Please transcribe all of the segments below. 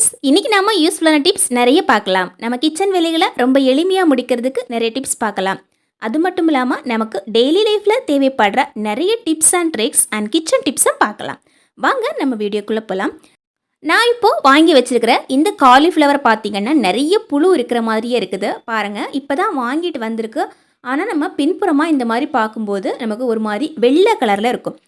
Friends இன்றைக்கி நாம யூஸ்ஃபுல்லான டிப்ஸ் நிறைய பார்க்கலாம். நம்ம கிச்சன் வேலைகளை ரொம்ப எளிமையாக முடிக்கிறதுக்கு நிறைய டிப்ஸ் பார்க்கலாம். அது மட்டும் இல்லாமல் நமக்கு டெய்லி லைஃப்பில் தேவைப்படுற நிறைய tips and tricks and kitchen டிப்ஸும் பார்க்கலாம். வாங்க நம்ம வீடியோக்குள்ளே போகலாம் நான் இப்போது வாங்கி வச்சுருக்கிற இந்த காலிஃப்ளவர் பார்த்தீங்கன்னா நிறைய புழு இருக்கிற மாதிரியே இருக்குது. பாருங்கள் இப்போ தான் வாங்கிட்டு வந்திருக்கு. ஆனால் நம்ம பின்புறமாக இந்த மாதிரி பார்க்கும்போது நமக்கு ஒரு மாதிரி வெள்ளை கலரில் இருக்கும்.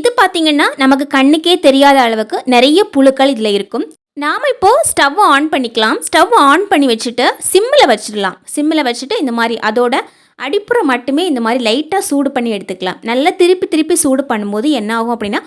இது பார்த்தீங்கன்னா நமக்கு கண்ணுக்கே தெரியாத அளவுக்கு நிறைய புழுக்கள் இதில் இருக்கும். நாம் இப்போது ஸ்டவ் ஆன் பண்ணிக்கலாம். ஸ்டவ் ஆன் பண்ணி வச்சுட்டு சிம்மில் வச்சிடலாம். சிம்மில் வச்சுட்டு இந்த மாதிரி அதோட அடிப்புறம் மட்டுமே இந்த மாதிரி லைட்டாக சூடு பண்ணி எடுத்துக்கலாம். நல்லா திருப்பி திருப்பி சூடு பண்ணும்போது என்ன ஆகும் அப்படின்னா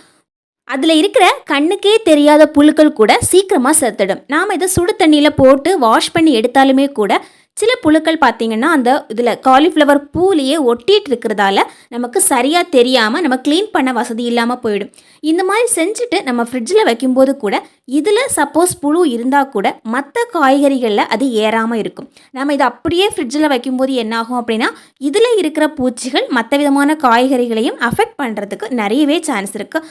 அதில் இருக்கிற கண்ணுக்கே தெரியாத புழுக்கள் கூட சீக்கிரமாக செத்துடும். நாம் இதை சுடு தண்ணியில் போட்டு வாஷ் பண்ணி எடுத்தாலுமே கூட சில புழுக்கள் பார்த்தீங்கன்னா அந்த இதில் காலிஃப்ளவர் பூலேயே ஒட்டிட்டு இருக்கிறதால நமக்கு சரியாக தெரியாமல் நம்ம க்ளீன் பண்ண வசதி இல்லாமல் போயிடும். இந்த மாதிரி செஞ்சுட்டு நம்ம ஃப்ரிட்ஜில் வைக்கும்போது கூட இதில் சப்போஸ் புழு இருந்தால் கூட மற்ற காய்கறிகளில் அது ஏறாமல் இருக்கும். நம்ம இதை அப்படியே ஃப்ரிட்ஜில் வைக்கும்போது என்னாகும் அப்படின்னா இதில் இருக்கிற பூச்சிகள் மற்ற விதமான காய்கறிகளையும் அஃபெக்ட் பண்ணுறதுக்கு நிறையவே சான்ஸ் இருக்குது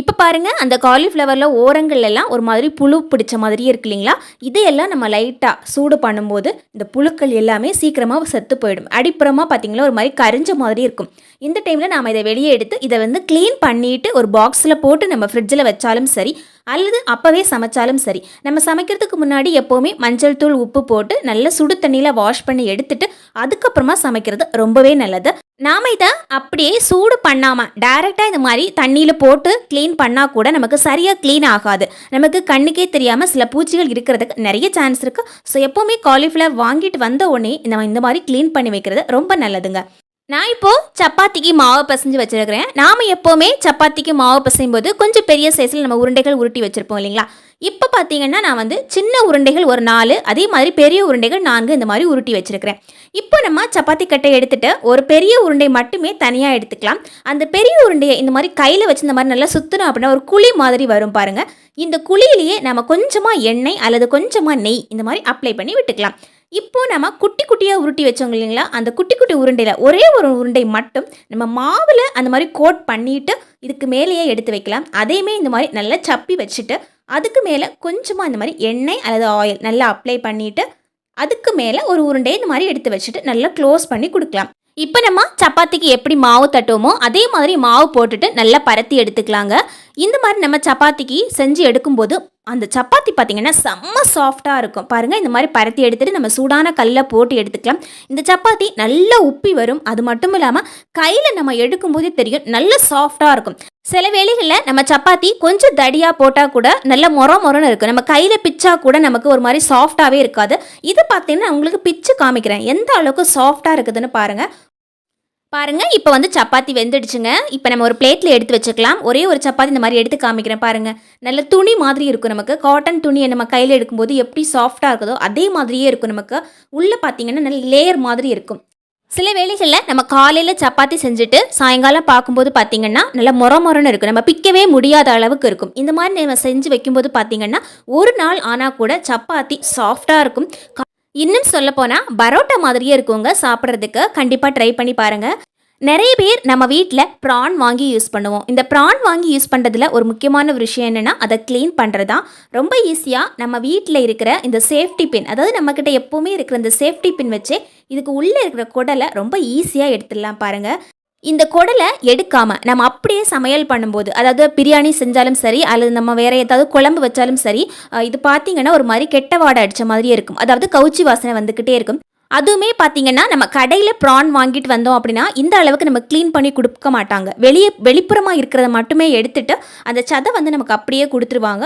இப்போ பாருங்கள் அந்த காலிஃப்ளவரில் ஓரங்கள்லாம் ஒரு மாதிரி புழு பிடிச்ச மாதிரியே இருக்கு இல்லைங்களா? இதையெல்லாம் நம்ம லைட்டாக சூடு பண்ணும்போது இந்த புழுக்கள் எல்லாமே சீக்கிரமாக செத்து போயிடும். அடிப்புறமாக பார்த்தீங்களா ஒரு மாதிரி கரிஞ்ச மாதிரி இருக்கும். இந்த டைமில் நாம் இதை வெளியே எடுத்து இதை வந்து க்ளீன் பண்ணிட்டு ஒரு பாக்ஸில் போட்டு நம்ம ஃப்ரிட்ஜில் வச்சாலும் சரி அல்லது அப்போவே சமைச்சாலும் சரி நம்ம சமைக்கிறதுக்கு முன்னாடி எப்போவுமே மஞ்சள் தூள் உப்பு போட்டு நல்ல சுடு தண்ணியில் வாஷ் பண்ணி எடுத்துட்டு அதுக்கப்புறமா சமைக்கிறது ரொம்பவே நல்லது. நாம் இதை அப்படியே சூடு பண்ணாமல் டைரெக்டாக இந்த மாதிரி தண்ணியில் போட்டு க்ளீன் பண்ணால் கூட நமக்கு சரியாக க்ளீன் ஆகாது. நமக்கு கண்ணுக்கே தெரியாமல் சில பூச்சிகள் இருக்கிறதுக்கு நிறைய சான்ஸ் இருக்குது ஸோ எப்போவுமே காலிஃப்ளவர் வாங்கிட்டு வந்த உடனே நம்ம இந்த மாதிரி க்ளீன் பண்ணி வைக்கிறது ரொம்ப நல்லதுங்க. நான் இப்போது சப்பாத்திக்கு மாவு பசைஞ்சு வச்சுருக்கிறேன். நாம் எப்போவுமே சப்பாத்திக்கு மாவு பசையும் போது கொஞ்சம் பெரிய சைஸில் நம்ம உருண்டைகள் உருட்டி வச்சுருப்போம் இல்லைங்களா? இப்போ பார்த்தீங்கன்னா நான் வந்து சின்ன உருண்டைகள் ஒரு நாலு அதே மாதிரி பெரிய உருண்டைகள் நான்கு இந்த மாதிரி உருட்டி வச்சுருக்கிறேன். இப்போ நம்ம சப்பாத்தி கட்டை எடுத்துகிட்டு ஒரு பெரிய உருண்டை மட்டுமே தனியாக எடுத்துக்கலாம். அந்த பெரிய உருண்டையை இந்த மாதிரி கையில் வச்சு இந்த மாதிரி நல்லா சுற்றணும் அப்படின்னா ஒரு குழி மாதிரி வரும் பாருங்கள் இந்த குழியிலேயே நம்ம கொஞ்சமாக எண்ணெய் அல்லது கொஞ்சமாக நெய் இந்த மாதிரி அப்ளை பண்ணி விட்டுக்கலாம். இப்போ நம்ம குட்டி குட்டியாக உருட்டி வச்சோங்க இல்லைங்களா? அந்த குட்டி குட்டி உருண்டையில் ஒரே ஒரு உருண்டை மட்டும் நம்ம மாவில் அந்த மாதிரி கோட் பண்ணிட்டு இதுக்கு மேலேயே எடுத்து வைக்கலாம். அதையுமே இந்த மாதிரி நல்லா சப்பி வச்சுட்டு அதுக்கு மேலே கொஞ்சமாக இந்த மாதிரி எண்ணெய் அல்லது ஆயில் நல்லா அப்ளை பண்ணிவிட்டு அதுக்கு மேலே ஒரு உருண்டையை இந்த மாதிரி எடுத்து வச்சுட்டு நல்லா க்ளோஸ் பண்ணி கொடுக்கலாம். இப்போ நம்ம சப்பாத்திக்கு எப்படி மாவு தட்டுவோமோ அதே மாதிரி மாவு போட்டுட்டு நல்லா பரத்தி எடுத்துக்கலாங்க. இந்த மாதிரி நம்ம சப்பாத்திக்கு செஞ்சு எடுக்கும்போது அந்த சப்பாத்தி பார்த்திங்கன்னா செம்ம சாஃப்டாக இருக்கும். பாருங்கள் இந்த மாதிரி பரத்தி எடுத்துகிட்டு நம்ம சூடான கல்லில் போட்டு எடுத்துக்கலாம். இந்த சப்பாத்தி நல்லா உப்பி வரும். அது மட்டும் இல்லாமல் கையில் நம்ம எடுக்கும்போதே தெரியும் நல்ல சாஃப்டாக இருக்கும். சில வேளைகளில் நம்ம சப்பாத்தி கொஞ்சம் தடியாக போட்டால் கூட நல்ல மொர மொரன்னு இருக்கும். நம்ம கையில் பிச்சா கூட நமக்கு ஒரு மாதிரி சாஃப்டாகவே இருக்காது. இது பார்த்தீங்கன்னா உங்களுக்கு பிச்சு காமிக்கிறேன். எந்த அளவுக்கு சாஃப்டாக இருக்குதுன்னு பாருங்கள் பாருங்கள் இப்போ வந்து சப்பாத்தி வெந்துடுச்சுங்க. இப்போ நம்ம ஒரு பிளேட்டில் எடுத்து வச்சுக்கலாம். ஒரே ஒரு சப்பாத்தி இந்த மாதிரி எடுத்து காமிக்கிறேன் பாருங்கள் நல்ல துணி மாதிரி இருக்கும் நமக்கு. காட்டன் துணியை நம்ம கையில் எடுக்கும்போது எப்படி சாஃப்டாக இருக்குதோ அதே மாதிரியே இருக்கும் நமக்கு. உள்ளே பார்த்தீங்கன்னா நல்ல லேயர் மாதிரி இருக்கும். சில வேளைகளில் நம்ம காலையில் சப்பாத்தி செஞ்சுட்டு சாயங்காலம் பார்க்கும்போது பார்த்தீங்கன்னா நல்லா மொர மொரன்னு இருக்கும். நம்ம பிக்கவே முடியாத அளவுக்கு இருக்கும். இந்த மாதிரி நம்ம செஞ்சு வைக்கும்போது பார்த்தீங்கன்னா ஒரு நாள் ஆனால் கூட சப்பாத்தி சாஃப்டாக இருக்கும். இன்னும் சொல்லப்போனால் பரோட்டா மாதிரியே இருக்குங்க சாப்பிட்றதுக்கு. கண்டிப்பாக ட்ரை பண்ணி பாருங்கள் நிறைய பேர் நம்ம வீட்டில் ப்ரான் வாங்கி யூஸ் பண்ணுவோம். இந்த ப்ரான் வாங்கி யூஸ் பண்ணுறதுல ஒரு முக்கியமான ஒரு விஷயம் என்னென்னா அதை க்ளீன் பண்ணுறது தான் ரொம்ப ஈஸியாக நம்ம வீட்டில் இருக்கிற இந்த சேஃப்டி பின் அதாவது நம்மக்கிட்ட எப்போவுமே இருக்கிற இந்த சேஃப்டி பின் வச்சு இதுக்கு உள்ளே இருக்கிற குடலை ரொம்ப ஈஸியாக எடுத்துடலாம் பாருங்கள் இந்த குடலை எடுக்காமல் நம்ம அப்படியே சமையல் பண்ணும்போது அதாவது பிரியாணி செஞ்சாலும் சரி அல்லது நம்ம வேறு ஏதாவது குழம்பு வச்சாலும் சரி இது பார்த்தீங்கன்னா ஒரு மாதிரி கெட்ட வாடை அடித்த மாதிரியே இருக்கும். அதாவது கவுச்சி வாசனை வந்துக்கிட்டே இருக்கும். அதுவுமே பார்த்தீங்கன்னா நம்ம கடையில் ப்ரான் வாங்கிட்டு வந்தோம் அப்படின்னா இந்த அளவுக்கு நம்ம க்ளீன் பண்ணி கொடுக்க மாட்டாங்க. வெளியே வெளிப்புறமாக இருக்கிறத மட்டுமே எடுத்துட்டு அந்த சதை வந்து நமக்கு அப்படியே கொடுத்துருவாங்க.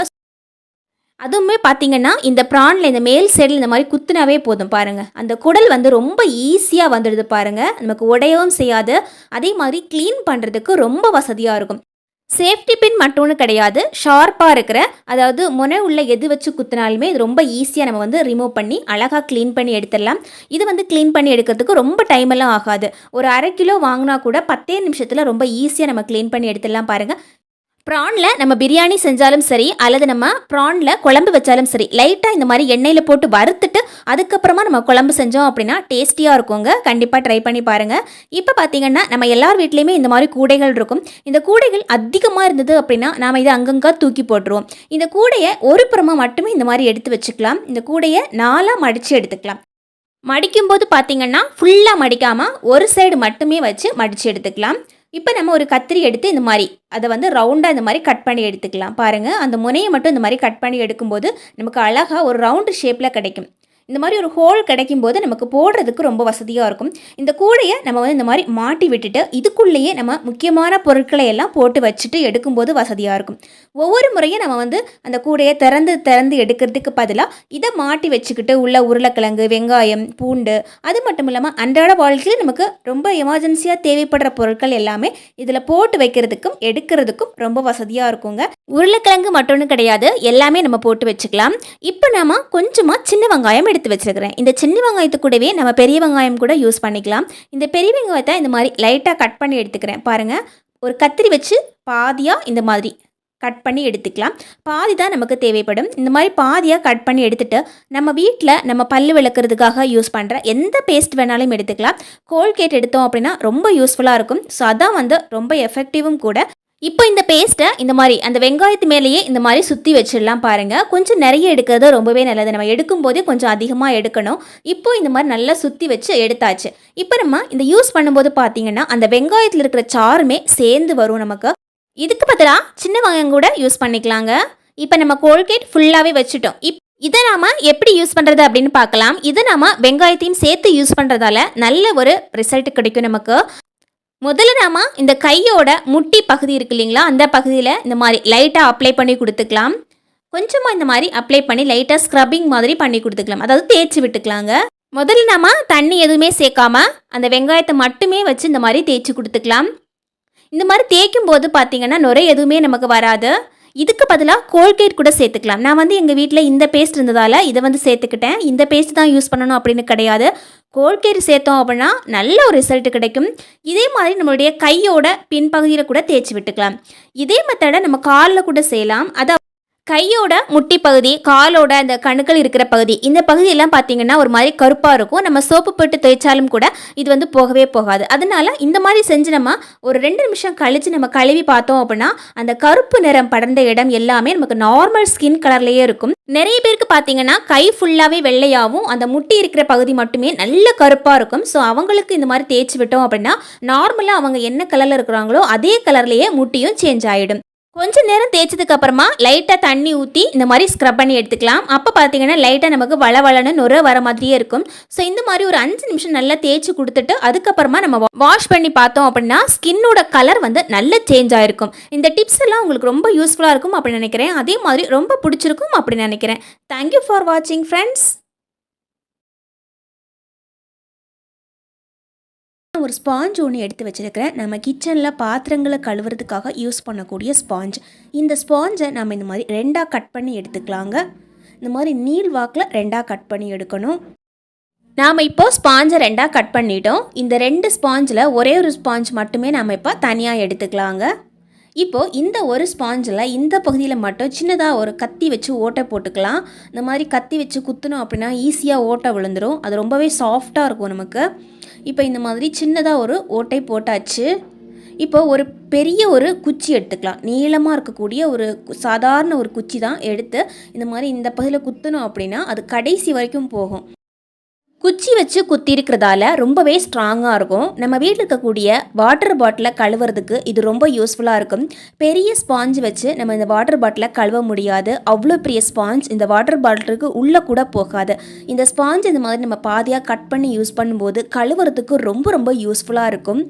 அதுவுமே பார்த்தீங்கன்னா இந்த ப்ரானில் இந்த மேல் சைடில் இந்த மாதிரி குத்துனாவே போதும் பாருங்கள் அந்த குடல் வந்து ரொம்ப ஈஸியாக வந்துடுது பாருங்கள் நமக்கு உடையவும் செய்யாது. அதே மாதிரி க்ளீன் பண்ணுறதுக்கு ரொம்ப வசதியாக இருக்கும். சேஃப்டி பின் மட்டும்னு கிடையாது. ஷார்ப்பாக இருக்கிற அதாவது முனை உள்ள எது வச்சு குத்தினாலுமே இது ரொம்ப ஈஸியாக நம்ம வந்து ரிமூவ் பண்ணி அழகாக க்ளீன் பண்ணி எடுத்துடலாம். இது வந்து க்ளீன் பண்ணி எடுக்கிறதுக்கு ரொம்ப டைம் எல்லாம் ஆகாது. ஒரு அரை கிலோ வாங்கினா கூட பத்தே நிமிஷத்தில் ரொம்ப ஈஸியாக நம்ம க்ளீன் பண்ணி எடுத்துடலாம் பாருங்கள் ப்ரானில் நம்ம பிரியாணி செஞ்சாலும் சரி அல்லது நம்ம ப்ரானில் குழம்பு வச்சாலும் சரி லைட்டாக இந்த மாதிரி எண்ணெயில் போட்டு வறுத்துட்டு அதுக்கப்புறமா நம்ம குழம்பு செஞ்சோம் அப்படின்னா டேஸ்டியாக இருக்குங்க. கண்டிப்பாக ட்ரை பண்ணி பாருங்கள் இப்போ பார்த்தீங்கன்னா நம்ம எல்லார் வீட்லேயுமே இந்த மாதிரி கூடைகள் இருக்கும். இந்த கூடைகள் அதிகமாக இருந்தது அப்படின்னா நாம் இதை அங்கங்கே தூக்கி போட்டுருவோம். இந்த கூடையை ஒரு புறமாக மட்டுமே இந்த மாதிரி எடுத்து வச்சுக்கலாம். இந்த கூடையை நாலாக மடித்து எடுத்துக்கலாம். மடிக்கும்போது பார்த்தீங்கன்னா ஃபுல்லாக மடிக்காமல் ஒரு சைடு மட்டுமே வச்சு மடித்து எடுத்துக்கலாம். இப்போ நம்ம ஒரு கத்திரி எடுத்து இந்த மாதிரி அதை வந்து ரவுண்டாக இந்த மாதிரி கட் பண்ணி எடுத்துக்கலாம். பாருங்கள் அந்த முனையை மட்டும் இந்த மாதிரி கட் பண்ணி எடுக்கும்போது நமக்கு அழகாக ஒரு ரவுண்டு ஷேப்பில் கிடைக்கும். இந்த மாதிரி ஒரு ஹோல் கிடைக்கும் போது நமக்கு போடுறதுக்கு ரொம்ப வசதியாக இருக்கும். இந்த கூடையை நம்ம வந்து இந்த மாதிரி மாட்டி விட்டுட்டு இதுக்குள்ளேயே நம்ம முக்கியமான பொருட்களை எல்லாம் போட்டு வச்சுட்டு எடுக்கும்போது வசதியாக இருக்கும். ஒவ்வொரு முறையும் நம்ம வந்து அந்த கூடையை திறந்து திறந்து எடுக்கிறதுக்கு பதிலாக இதை மாட்டி வச்சுக்கிட்டு உள்ள உருளைக்கிழங்கு வெங்காயம் பூண்டு அது மட்டும் இல்லாமல் அன்றாட வாழ்க்கையில் நமக்கு ரொம்ப எமர்ஜென்சியாக தேவைப்படுற பொருட்கள் எல்லாமே இதில் போட்டு வைக்கிறதுக்கும் எடுக்கிறதுக்கும் ரொம்ப வசதியாக இருக்குங்க. உருளைக்கிழங்கு மட்டும்னு கிடையாது. எல்லாமே நம்ம போட்டு வச்சுக்கலாம். இப்போ நம்ம கொஞ்சமாக சின்ன வெங்காயம் எடுத்து எடுத்து வச்சிருக்கிறேன். இந்த சின்ன வெங்காயத்து கூடவே நம்ம பெரிய வெங்காயம் கூட யூஸ் பண்ணிக்கலாம். இந்த பெரிய வெங்காயத்தை இந்த மாதிரி லைட்டாக கட் பண்ணி எடுத்துக்கிறேன். பாருங்கள் ஒரு கத்திரி வச்சு பாதியாக இந்த மாதிரி கட் பண்ணி எடுத்துக்கலாம். பாதி தான் நமக்கு தேவைப்படும். இந்த மாதிரி பாதியாக கட் பண்ணி எடுத்துகிட்டு நம்ம வீட்டில் நம்ம பல் விளக்குறதுக்காக யூஸ் பண்ணுற எந்த பேஸ்ட் வேணாலும் எடுத்துக்கலாம். கோல்கேட் எடுத்தோம் அப்படின்னா ரொம்ப யூஸ்ஃபுல்லாக இருக்கும். ஸோ அதான் வந்து ரொம்ப எஃபெக்டிவும் கூட. இப்போ இந்த பேஸ்ட்டை இந்த மாதிரி அந்த வெங்காயத்து மேலேயே இந்த மாதிரி சுற்றி வச்சிடலாம் பாருங்கள் கொஞ்சம் நிறைய எடுக்கிறது ரொம்பவே நல்லது. நம்ம எடுக்கும் போதே கொஞ்சம் அதிகமாக எடுக்கணும். இப்போ இந்த மாதிரி நல்லா சுற்றி வச்சு எடுத்தாச்சு. இப்போ நம்ம இந்த யூஸ் பண்ணும்போது பார்த்தீங்கன்னா அந்த வெங்காயத்தில் இருக்கிற சாறுமே சேர்ந்து வரும் நமக்கு. இதுக்கு பதிலாக சின்ன வெங்காயம் கூட யூஸ் பண்ணிக்கலாங்க. இப்போ நம்ம கோல்கேட் ஃபுல்லாகவே வச்சுட்டோம். இப் இதை நாம் எப்படி யூஸ் பண்ணுறது அப்படின்னு பார்க்கலாம். இதை நாம் வெங்காயத்தையும் சேர்த்து யூஸ் பண்ணுறதால நல்ல ஒரு ரிசல்ட் கிடைக்கும் நமக்கு. முதல்ல நாம இந்த கையோட முட்டி பகுதி இருக்கு இல்லைங்களா? அந்த பகுதியில் இந்த மாதிரி லைட்டாக அப்ளை பண்ணி கொடுத்துக்கலாம். கொஞ்சமாக இந்த மாதிரி அப்ளை பண்ணி லைட்டாக ஸ்க்ரப்பிங் மாதிரி பண்ணி கொடுத்துக்கலாம். அதாவது தேய்ச்சி விட்டுக்கலாங்க. முதல்ல நாம தண்ணி எதுவுமே சேர்க்காம அந்த வெங்காயத்தை மட்டுமே வச்சு இந்த மாதிரி தேய்ச்சி கொடுத்துக்கலாம். இந்த மாதிரி தேய்க்கும் போது பார்த்தீங்கன்னா நுரை எதுவுமே நமக்கு வராது. இதுக்கு பதிலாக கோல்கேட் கூட சேர்த்துக்கலாம். நான் வந்து எங்கள் வீட்டில் இந்த பேஸ்ட் இருந்ததால் இதை வந்து சேர்த்துக்கிட்டேன். இந்த பேஸ்ட் தான் யூஸ் பண்ணணும் அப்படின்னு கிடையாது. கோல்கேட் சேர்த்தோம் அப்படின்னா நல்ல ஒரு ரிசல்ட் கிடைக்கும். இதே மாதிரி நம்மளுடைய கையோட பின்பகுதியில் கூட தேய்ச்சி விட்டுக்கலாம். இதே மெத்தடை நம்ம காலில் கூட செய்யலாம். அதை கையோட முட்டி பகுதி காலோட அந்த கணுக்கள் இருக்கிற பகுதி இந்த பகுதியெல்லாம் பார்த்தீங்கன்னா ஒரு மாதிரி கருப்பாக இருக்கும். நம்ம சோப்பு போட்டு தேய்ச்சாலும் கூட இது வந்து போகவே போகாது. அதனால இந்த மாதிரி செஞ்சு நம்ம ஒரு ரெண்டு நிமிஷம் கழித்து நம்ம கழுவி பார்த்தோம் அப்படின்னா அந்த கருப்பு நிறம் படர்ந்த இடம் எல்லாமே நமக்கு நார்மல் ஸ்கின் கலர்லேயே இருக்கும். நிறைய பேருக்கு பார்த்தீங்கன்னா கை ஃபுல்லாகவே வெள்ளையாகவும் அந்த முட்டி இருக்கிற பகுதி மட்டுமே நல்ல கருப்பாக இருக்கும். ஸோ அவங்களுக்கு இந்த மாதிரி தேய்ச்சி விட்டோம் அப்படின்னா நார்மலாக அவங்க என்ன கலரில் இருக்கிறாங்களோ அதே கலர்லேயே முட்டியும் சேஞ்ச் ஆகிடும் கொஞ்ச நேரம் தேய்ச்சதுக்கு அப்புறமா லைட்டாக தண்ணி ஊற்றி இந்த மாதிரி ஸ்க்ரப் பண்ணி எடுத்துக்கலாம். அப்போ பார்த்தீங்கன்னா லைட்டாக நமக்கு வள வளன்னு நுர வர மாதிரியே இருக்கும். ஸோ இந்த மாதிரி ஒரு அஞ்சு நிமிஷம் நல்லா தேய்ச்சி கொடுத்துட்டு அதுக்கப்புறமா நம்ம வாஷ் பண்ணி பார்த்தோம் அப்படின்னா ஸ்கின்னோட கலர் வந்து நல்ல சேஞ்ச் ஆகிருக்கும் இந்த டிப்ஸ் எல்லாம் உங்களுக்கு ரொம்ப யூஸ்ஃபுல்லாக இருக்கும் அப்படின்னு நினைக்கிறேன். அதே மாதிரி ரொம்ப பிடிச்சிருக்கும் அப்படின்னு நினைக்கிறேன். தேங்க்யூ ஃபார் வாட்சிங் ஃப்ரெண்ட்ஸ் ஒரு ஸ்பாஞ்ச் ஒன்று எடுத்து வச்சிருக்கிறேன். நம்ம கிச்சனில் பாத்திரங்களை கழுவுறதுக்காக யூஸ் பண்ணக்கூடிய ஸ்பாஞ்ச் இந்த ஸ்பாஞ்சை நம்ம இந்த மாதிரி ரெண்டாக கட் பண்ணி எடுத்துக்கலாங்க. இந்த மாதிரி நீல் வாக்கில் ரெண்டாக கட் பண்ணி எடுக்கணும். நாம் இப்போ ஸ்பாஞ்சை ரெண்டாக கட் பண்ணிட்டோம். இந்த ரெண்டு ஸ்பாஞ்சில் ஒரே ஒரு ஸ்பாஞ்ச் மட்டுமே நம்ம இப்போ தனியாக எடுத்துக்கலாங்க. இப்போது இந்த ஒரு ஸ்பாஞ்சில் இந்த பகுதியில் மட்டும் சின்னதாக ஒரு கத்தி வச்சு ஓட்டை போட்டுக்கலாம். இந்த மாதிரி கத்தி வச்சு குத்தணும் அப்படின்னா ஈஸியாக ஓட்டை விழுந்துடும் அது ரொம்பவே சாஃப்டாக இருக்கும் நமக்கு. இப்போ இந்த மாதிரி சின்னதாக ஒரு ஓட்டை போட்டாச்சு. இப்போ ஒரு பெரிய ஒரு குச்சி எடுத்துக்கலாம். நீளமாக இருக்கக்கூடிய ஒரு சாதாரண ஒரு குச்சி தான் எடுத்து இந்த மாதிரி இந்த பகுதியில் குத்தணும் அப்படின்னா அது கடைசி வரைக்கும் போகும். குச்சி வச்சு குத்தி இருக்கிறதால ரொம்பவே ஸ்ட்ராங்காக இருக்கும். நம்ம வீட்டில் இருக்கக்கூடிய வாட்டர் பாட்டிலை கழுவுறதுக்கு இது ரொம்ப யூஸ்ஃபுல்லாக இருக்கும். பெரிய ஸ்பாஞ்ச் வச்சு நம்ம இந்த வாட்டர் பாட்டிலை கழுவ முடியாது. அவ்வளோ பெரிய ஸ்பாஞ்ச் இந்த வாட்டர் பாட்டிலுக்கு உள்ளே கூட போகாது. இந்த ஸ்பாஞ்ச் இந்த மாதிரி நம்ம பாதியாக கட் பண்ணி யூஸ் பண்ணும்போது கழுவுறதுக்கு ரொம்ப ரொம்ப யூஸ்ஃபுல்லாக இருக்கும்.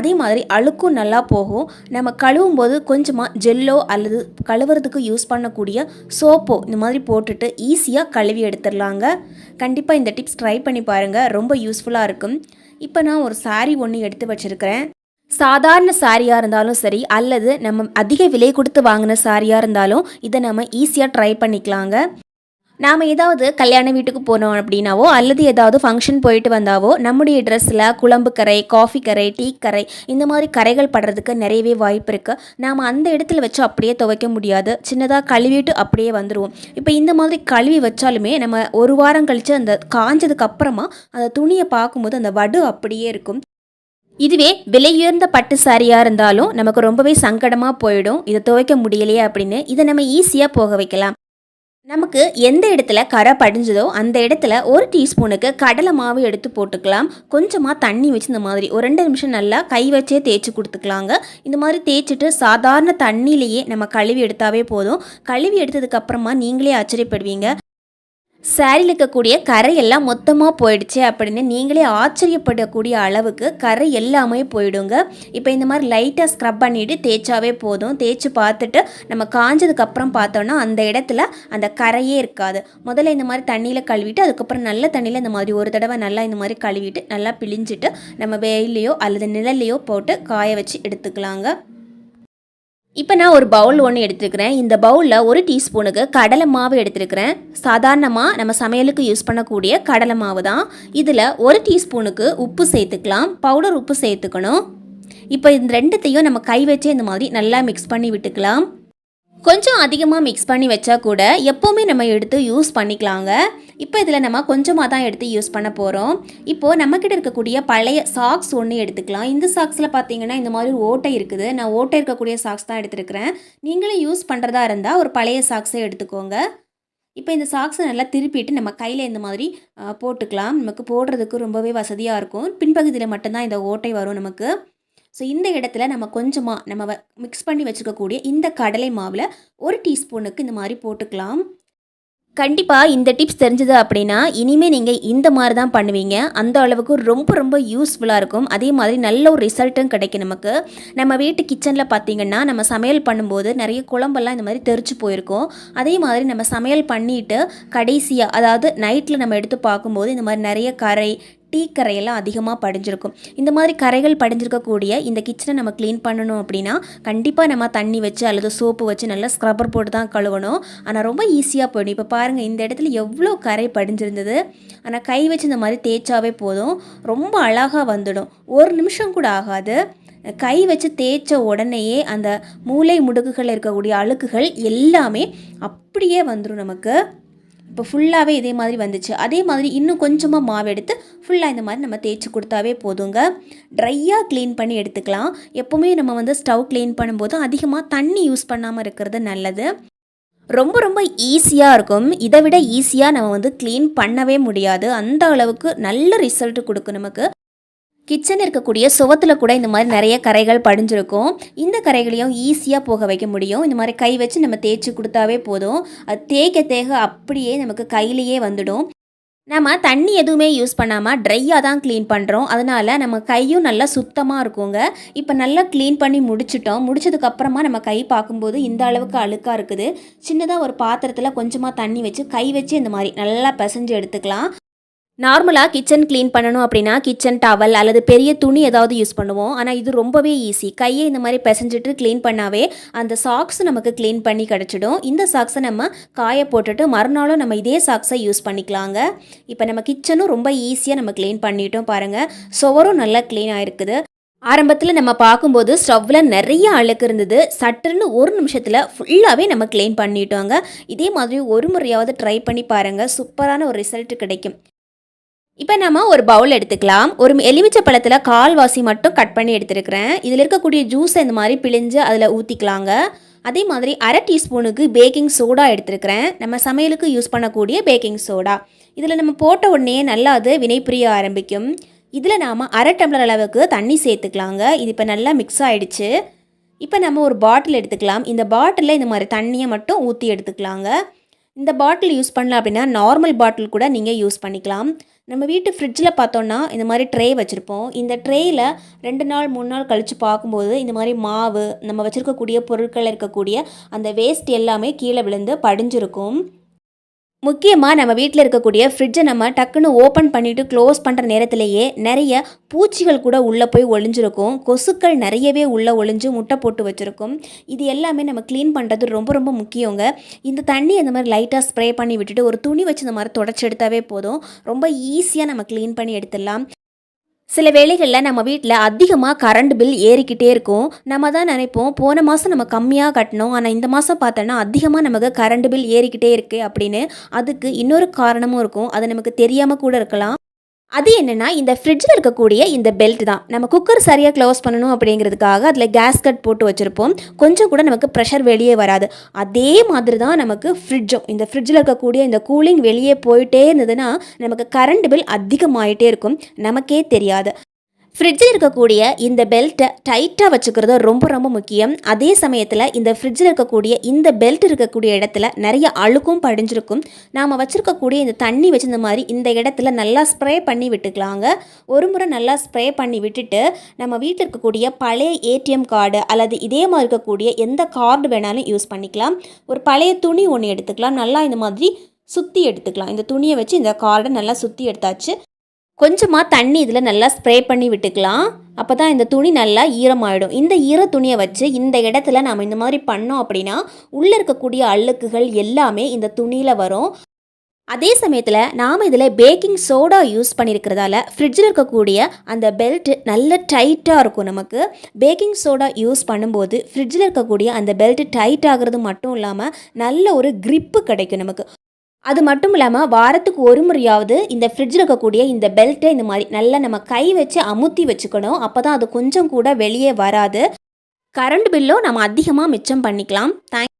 அதே மாதிரி அழுக்கும் நல்லா போகும். நம்ம கழுவும் போது கொஞ்சமாக ஜெல்லோ அல்லது கழுவுறதுக்கு யூஸ் பண்ணக்கூடிய சோப்போ இந்த மாதிரி போட்டுட்டு ஈஸியாக கழுவி எடுத்துடலாங்க. கண்டிப்பாக இந்த டிப்ஸ் ட்ரை பண்ணி பாருங்கள் ரொம்ப யூஸ்ஃபுல்லாக இருக்கும். இப்போ நான் ஒரு saree ஒன்று எடுத்து வச்சுருக்கிறேன். சாதாரண சாரியாக இருந்தாலும் சரி அல்லது நம்ம அதிக விலை கொடுத்து வாங்கின சாரியாக இருந்தாலும் இதை நம்ம ஈஸியாக ட்ரை பண்ணிக்கலாங்க. நாம் ஏதாவது கல்யாண வீட்டுக்கு போனோம் அப்படின்னாவோ அல்லது ஏதாவது ஃபங்க்ஷன் போயிட்டு வந்தாவோ நம்முடைய ட்ரெஸ்ஸில் குழம்பு கரை காஃபி கரை டீ கரை இந்த மாதிரி கரைகள் படுறதுக்கு நிறையவே வாய்ப்பு இருக்குது நாம் அந்த இடத்துல வச்சு அப்படியே துவைக்க முடியாது. சின்னதாக கழுவிட்டு அப்படியே வந்துடுவோம் இப்போ இந்த மாதிரி கழுவி வச்சாலுமே நம்ம ஒரு வாரம் கழித்து அந்த காஞ்சதுக்கு அப்புறமா அந்த துணியை பார்க்கும்போது அந்த வடு அப்படியே இருக்கும். இதுவே விலையுயர்ந்த பட்டு சாரியாக இருந்தாலும் நமக்கு ரொம்பவே சங்கடமாக போயிடும். இதை துவைக்க முடியலையே அப்படின்னு இதை நம்ம ஈஸியாக போக வைக்கலாம். நமக்கு எந்த இடத்துல கரை படிஞ்சதோ அந்த இடத்துல ஒரு டீஸ்பூனுக்கு கடலை மாவு எடுத்து போட்டுக்கலாம். கொஞ்சமாக தண்ணி வச்சு இந்த மாதிரி ஒரு ரெண்டு நிமிஷம் நல்லா கை வச்சே தேய்ச்சி கொடுத்துக்கலாங்க. இந்த மாதிரி தேய்ச்சிட்டு சாதாரண தண்ணியிலேயே நம்ம கழுவி எடுத்தாவே போதும். கழுவி எடுத்ததுக்கப்புறமா நீங்களே ஆச்சரியப்படுவீங்க. சாரியில் இருக்கக்கூடிய கரை எல்லாம் மொத்தமாக போயிடுச்சு அப்படின்னு நீங்களே ஆச்சரியப்படக்கூடிய அளவுக்கு கரை எல்லாமே போயிடுங்க. இப்போ இந்த மாதிரி லைட்டாக ஸ்க்ரப் பண்ணிவிட்டு தேய்ச்சாவே போதும். தேய்ச்சி பார்த்துட்டு நம்ம காஞ்சதுக்கப்புறம் பார்த்தோன்னா அந்த இடத்துல அந்த கரையே இருக்காது. முதல்ல இந்த மாதிரி தண்ணியில் கழுவிட்டு அதுக்கப்புறம் நல்ல தண்ணியில் இந்த மாதிரி ஒரு தடவை நல்லா இந்த மாதிரி கழுவிட்டு நல்லா பிழிஞ்சிட்டு நம்ம வெயிலையோ அல்லது நிழல்லையோ போட்டு காய வச்சு எடுத்துக்கலாங்க. இப்போ நான் ஒரு பவுல் ஒன்று எடுத்துருக்கிறேன். இந்த பவுலில் ஒரு டீஸ்பூனுக்கு கடலை மாவு எடுத்துருக்கிறேன். சாதாரணமாக நம்ம சமையலுக்கு யூஸ் பண்ணக்கூடிய கடலை மாவு தான். இதில் ஒரு டீஸ்பூனுக்கு உப்பு சேர்த்துக்கலாம். பவுடர் உப்பு சேர்த்துக்கணும். இப்போ இந்த ரெண்டுத்தையும் நம்ம கை வச்சே இந்த மாதிரி நல்லா மிக்ஸ் பண்ணி விட்டுக்கலாம். கொஞ்சம் அதிகமாக மிக்ஸ் பண்ணி வச்சா கூட எப்போவுமே நம்ம எடுத்து யூஸ் பண்ணிக்கலாங்க. இப்போ இதில் நம்ம கொஞ்சமாக தான் எடுத்து யூஸ் பண்ண போகிறோம் இப்போது நம்மக்கிட்ட இருக்கக்கூடிய பழைய சாக்ஸ் ஒன்று எடுத்துக்கலாம். இந்த சாக்ஸில் பார்த்தீங்கன்னா இந்த மாதிரி ஓட்டை இருக்குது. நான் ஓட்டை இருக்கக்கூடிய சாக்ஸ் தான் எடுத்துருக்கிறேன். நீங்களும் யூஸ் பண்ணுறதா இருந்தால் ஒரு பழைய சாக்ஸை எடுத்துக்கோங்க. இப்போ இந்த சாக்ஸை நல்லா திருப்பிட்டு நம்ம கையில் இந்த மாதிரி போட்டுக்கலாம். நமக்கு போடுறதுக்கு ரொம்பவே வசதியாக இருக்கும். பின்பகுதியில் மட்டும்தான் இந்த ஓட்டை வரும் நமக்கு. ஸோ இந்த இடத்துல நம்ம கொஞ்சமாக நம்ம மிக்ஸ் பண்ணி வச்சுக்கக்கூடிய இந்த கடலை மாவில் ஒரு டீஸ்பூனுக்கு இந்த மாதிரி போட்டுக்கலாம். கண்டிப்பாக இந்த டிப்ஸ் தெரிஞ்சது அப்படின்னா இனிமேல் நீங்கள் இந்த மாதிரி தான் பண்ணுவீங்க. அந்த அளவுக்கு ரொம்ப ரொம்ப யூஸ்ஃபுல்லாக இருக்கும். அதே மாதிரி நல்ல ஒரு ரிசல்ட்டும் கிடைக்கும் நமக்கு. நம்ம வீட்டு கிச்சனில் பார்த்தீங்கன்னா நம்ம சமையல் பண்ணும்போது நிறைய குழம்பெல்லாம் இந்த மாதிரி தெரிச்சு போயிருக்கோம். அதே மாதிரி நம்ம சமையல் பண்ணிட்டு கடைசியாக அதாவது நைட்டில் நம்ம எடுத்து பார்க்கும்போது இந்த மாதிரி நிறைய கரை டீ கரையெல்லாம் அதிகமாக படிஞ்சிருக்கும். இந்த மாதிரி கரைகள் படிஞ்சிருக்கக்கூடிய இந்த கிச்சனை நம்ம க்ளீன் பண்ணணும் அப்படின்னா கண்டிப்பாக நம்ம தண்ணி வச்சு அல்லது சோப்பு வச்சு நல்லா ஸ்க்ரப்பர் போட்டு தான் கழுவணும். ஆனால் ரொம்ப ஈஸியாக போயிடும். இப்போ பாருங்கள் இந்த இடத்துல எவ்வளோ கரை படிஞ்சிருந்தது. ஆனால் கை வச்சு இந்த மாதிரி தேய்ச்சாவே போதும். ரொம்ப அழகாக வந்துடும். ஒரு நிமிஷம் கூட ஆகாது. கை வச்சு தேய்ச்ச உடனேயே அந்த மூளை முடுக்குகள் இருக்கக்கூடிய அழுக்குகள் எல்லாமே அப்படியே வந்துடும் நமக்கு. இப்போ ஃபுல்லாகவே இதே மாதிரி வந்துச்சு. அதே மாதிரி இன்னும் கொஞ்சமாக மாவு எடுத்து ஃபுல்லாக இந்த மாதிரி நம்ம தேய்ச்சி கொடுத்தாவே போதுங்க. ட்ரையாக க்ளீன் பண்ணி எடுத்துக்கலாம். எப்போவுமே நம்ம வந்து ஸ்டவ் க்ளீன் பண்ணும்போது அதிகமாக தண்ணி யூஸ் பண்ணாமல் இருக்கிறது நல்லது. ரொம்ப ரொம்ப ஈஸியாக இருக்கும். இதை விட ஈஸியாக நம்ம வந்து க்ளீன் பண்ணவே முடியாது. அந்த அளவுக்கு நல்ல ரிசல்ட் கொடுக்கும் நமக்கு. கிச்சன் இருக்கக்கூடிய சுவத்தில் கூட இந்த மாதிரி நிறைய கரைகள் படிஞ்சிருக்கும். இந்த கரைகளையும் ஈஸியாக போக வைக்க முடியும். இந்த மாதிரி கை வச்சு நம்ம தேய்ச்சி கொடுத்தாவே போதும். அது தேய்க்க தேக அப்படியே நமக்கு கையிலேயே வந்துடும். நம்ம தண்ணி எதுவுமே யூஸ் பண்ணாமல் ட்ரையாக தான் க்ளீன் பண்ணுறோம் அதனால் நம்ம கையும் நல்லா சுத்தமாக இருக்குங்க. இப்போ நல்லா க்ளீன் பண்ணி முடிச்சிட்டோம். முடிச்சதுக்கப்புறமா நம்ம கை பார்க்கும்போது இந்த அளவுக்கு அழுக்காக இருக்குது. சின்னதாக ஒரு பாத்திரத்தில் கொஞ்சமாக தண்ணி வச்சு கை வச்சு இந்த மாதிரி நல்லா பிசைஞ்சு எடுத்துக்கலாம். நார்மலாக கிச்சன் க்ளீன் பண்ணணும் அப்படின்னா கிச்சன் டவல் அல்லது பெரிய துணி ஏதாவது யூஸ் பண்ணுவோம். ஆனால் இது ரொம்பவே ஈஸி கையை இந்த மாதிரி பிசைஞ்சிட்டு க்ளீன் பண்ணாவே அந்த சாக்ஸ் நமக்கு க்ளீன் பண்ணி கிடச்சிடும். இந்த சாக்ஸை நம்ம காய போட்டுட்டு மறுநாளும் நம்ம இதே சாக்ஸை யூஸ் பண்ணிக்கலாங்க. இப்போ நம்ம கிச்சனும் ரொம்ப ஈஸியாக நம்ம க்ளீன் பண்ணிட்டோம் பாருங்கள் சுவரும் நல்லா க்ளீன் ஆயிருக்குது. ஆரம்பத்தில் நம்ம பார்க்கும்போது ஸ்டவ்வில் நிறைய அழுக்கு இருந்தது. சட்டுன்னு ஒரு நிமிஷத்தில் ஃபுல்லாகவே நம்ம க்ளீன் பண்ணிட்டோங்க. இதே மாதிரி ஒரு முறையாவது ட்ரை பண்ணி பாருங்கள் சூப்பரான ஒரு ரிசல்ட் கிடைக்கும். இப்போ நம்ம ஒரு பவுல் எடுத்துக்கலாம். ஒரு எலுமிச்சை பழத்தில் கால்வாசி மட்டும் கட் பண்ணி எடுத்துருக்கிறேன். இதில் இருக்கக்கூடிய ஜூஸை இந்த மாதிரி பிழிஞ்சு அதில் ஊற்றிக்கலாங்க அதே மாதிரி அரை டீஸ்பூனுக்கு பேக்கிங் சோடா எடுத்துருக்கிறேன். நம்ம சமையலுக்கு யூஸ் பண்ணக்கூடிய பேக்கிங் சோடா இதில் நம்ம போட்ட உடனே நல்லா அது வினைப்புரிய ஆரம்பிக்கும். இதில் நாம் அரை டம்ளர் அளவுக்கு தண்ணி சேர்த்துக்கலாங்க. இது இப்போ நல்லா மிக்ஸ் ஆகிடுச்சு இப்போ நம்ம ஒரு பாட்டில் எடுத்துக்கலாம். இந்த பாட்டிலில் இந்த மாதிரி தண்ணியை மட்டும் ஊற்றி எடுத்துக்கலாங்க. இந்த பாட்டில் யூஸ் பண்ணல அப்படின்னா நார்மல் பாட்டில் கூட நீங்கள் யூஸ் பண்ணிக்கலாம். நம்ம வீட்டு ஃப்ரிட்ஜில் பார்த்தோன்னா இந்த மாதிரி ட்ரே வச்சுருப்போம். இந்த ட்ரேயில் ரெண்டு நாள் மூணு நாள் கழித்து பார்க்கும்போது இந்த மாதிரி மாவு நம்ம வச்சுருக்கக்கூடிய பொருட்கள் இருக்கக்கூடிய அந்த வேஸ்ட் எல்லாமே கீழே விழுந்து படிஞ்சிருக்கும். முக்கியமாக நம்ம வீட்டில் இருக்கக்கூடிய ஃப்ரிட்ஜை நம்ம டக்குன்னு ஓப்பன் பண்ணிவிட்டு க்ளோஸ் பண்ணுற நேரத்திலேயே நிறைய பூச்சிகள் கூட உள்ளே போய் ஒளிஞ்சிருக்கும். கொசுக்கள் நிறையவே உள்ளே ஒளிஞ்சு முட்டை போட்டு வச்சுருக்கும். இது எல்லாமே நம்ம க்ளீன் பண்ணுறது ரொம்ப ரொம்ப முக்கியங்க. இந்த தண்ணி அந்த மாதிரி லைட்டாக ஸ்ப்ரே பண்ணி விட்டுட்டு ஒரு துணி வச்சு இந்த மாதிரி தொடச்சி எடுத்தாவே போதும். ரொம்ப ஈஸியாக நம்ம க்ளீன் பண்ணி எடுத்துடலாம். சில வேளைகளில் நம்ம வீட்டில் அதிகமாக கரண்ட் பில் ஏறிக்கிட்டே இருக்கும். நம்ம தான் நினைப்போம். போன மாதம் நம்ம கம்மியாக கட்டினோம். ஆனால் இந்த மாதம் பார்த்தோன்னா அதிகமாக நமக்கு கரண்ட் பில் ஏறிக்கிட்டே இருக்குது அப்படின்னு அதுக்கு இன்னொரு காரணமும் இருக்கும். அது நமக்கு தெரியாமல் கூட இருக்கலாம். அது என்னென்னா இந்த ஃப்ரிட்ஜில் இருக்கக்கூடிய இந்த பெல்ட் தான். நம்ம குக்கர் சரியாக க்ளோஸ் பண்ணணும் அப்படிங்கிறதுக்காக அதில் கேஸ் கட் போட்டு வச்சுருப்போம். கொஞ்சம் கூட நமக்கு ப்ரெஷர் வெளியே வராது. அதே மாதிரி தான் நமக்கு ஃப்ரிட்ஜும் இந்த ஃப்ரிட்ஜில் இருக்கக்கூடிய இந்த கூலிங் வெளியே போயிட்டே இருந்ததுன்னா நமக்கு கரண்ட் பில் அதிகமாகிட்டே இருக்கும். நமக்கே தெரியாது. ஃப்ரிட்ஜில் இருக்கக்கூடிய இந்த பெல்ட்டை டைட்டாக வச்சுக்கிறது ரொம்ப ரொம்ப முக்கியம். அதே சமயத்தில் இந்த ஃப்ரிட்ஜில் இருக்கக்கூடிய இந்த பெல்ட் இருக்கக்கூடிய இடத்துல நிறைய அழுக்கும் படிஞ்சிருக்கும். நாம் வச்சுருக்கக்கூடிய இந்த தண்ணி வச்சிருந்த மாதிரி இந்த இடத்துல நல்லா ஸ்ப்ரே பண்ணி விட்டுக்கலாங்க. ஒரு முறை நல்லா ஸ்ப்ரே பண்ணி விட்டுட்டு நம்ம வீட்டில் இருக்கக்கூடிய பழைய ஏடிஎம் கார்டு அல்லது இதே மாதிரி இருக்கக்கூடிய எந்த கார்டு வேணாலும் யூஸ் பண்ணிக்கலாம். ஒரு பழைய துணி ஒன்று எடுத்துக்கலாம். நல்லா இந்த மாதிரி சுற்றி எடுத்துக்கலாம். இந்த துணியை வச்சு இந்த கார்டை நல்லா சுற்றி எடுத்தாச்சு. கொஞ்சமாக தண்ணி இதில் நல்லா ஸ்ப்ரே பண்ணி விட்டுக்கலாம். அப்போ தான் இந்த துணி நல்லா ஈரமாயிடும். இந்த ஈர துணியை வச்சு இந்த இடத்துல நாம் இந்த மாதிரி பண்ணோம் அப்படின்னா உள்ளே இருக்கக்கூடிய அழுக்குகள் எல்லாமே இந்த துணியில் வரும். அதே சமயத்தில் நாம் இதில் பேக்கிங் சோடா யூஸ் பண்ணியிருக்கிறதால ஃப்ரிட்ஜில் இருக்கக்கூடிய அந்த பெல்ட் நல்ல டைட்டாக இருக்கும் நமக்கு. பேக்கிங் சோடா யூஸ் பண்ணும்போது ஃப்ரிட்ஜில் இருக்கக்கூடிய அந்த பெல்ட் டைட் ஆகிறது மட்டும் இல்லாமல் நல்ல ஒரு க்ரிப்பு கிடைக்கும் நமக்கு. அது மட்டும் இல்லாமல் வாரத்துக்கு ஒரு முறையாவது இந்த ஃப்ரிட்ஜில் இருக்கக்கூடிய இந்த பெல்ட்டை இந்த மாதிரி நல்லா நம்ம கை வச்சு அமுத்தி வச்சுக்கணும். அப்போ தான் அது கொஞ்சம் கூட வெளியே வராது. கரண்ட் பில்லும் நம்ம அதிகமாக மிச்சம் பண்ணிக்கலாம். தேங்க்